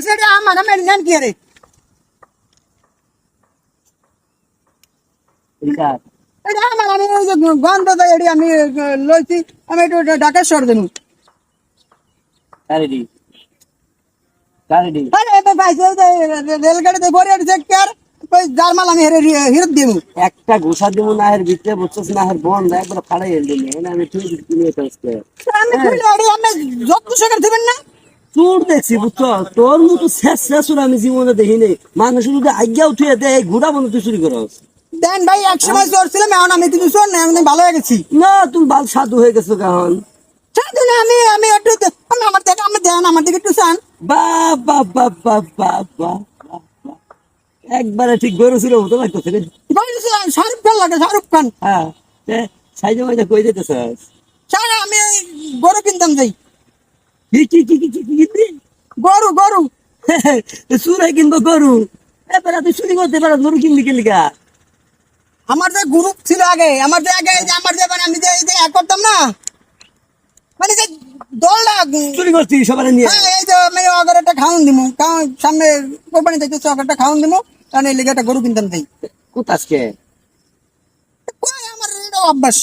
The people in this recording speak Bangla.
আমি এটা আমার ওই যে এটি লইছি একটু সর আরে পাইছে রেলগাড়িতে ভরে কার ওই জার্মাল আমি হেরে হিরত দেবো। একটা ঘুষা দিব না এর ভিতরে বুঝছিস না এর বন্ধ একবার ফাড়াই এল দিলে এনে আমি ঠিক ফেলছে আমি খুলে এটি আমি যত সকাল দেবেন না চোর দেখছি বুঝছ তোর মতো শেষ শেষুর আমি জীবনে দেখিনি। মানুষ যদি আজ্ঞা উঠিয়ে দেয় ঘোড়া বন্ধ তুই চুরি করস। দেন ভাই এক সময় চোর ছিলাম এখন আমি কিন্তু চোর না আমি ভালো হয়ে গেছি। না তুমি বাল সাধু হয়ে গেছো কেমন সাধু না আমি আমি একটু আমি আমার দেখে আমার দেন আমার দিকে একটু চান। বাহ বাহ বাহ বাহ বাহ বাহ, বাহ। একবারে ঠিক গরু ছিল মতো লাগতেছে রে শাহরুখ খান লাগে শাহরুখ খান। হ্যাঁ সাইজে মাইজে কই যেতেছ শাহরুখ আমি গরু কিনতাম যাই। কি কি কি কি কি কি কি? গরু গরু। সুরাই কিনবো গরু। এবার তুই চুরি করতে পারো গরু কিনলি কিনলি গা? আমার যে গ্রুপ ছিল আগে আমার যে আগে আমার যে মানে আমি যে এই যে এক করতাম না মানে যে দলটা চুরি করছি সবার নিয়ে? হ্যাঁ এই যে আমি অগর একটা খাওয়ান দিমু খাওয়ান সামনে কোরবানি দেখতেছি অগর একটা খাওয়ান দিমু কারণ এই লেগে একটা গরু কিনতাম যাই কোথাসকে? কই আমার অভ্যাস।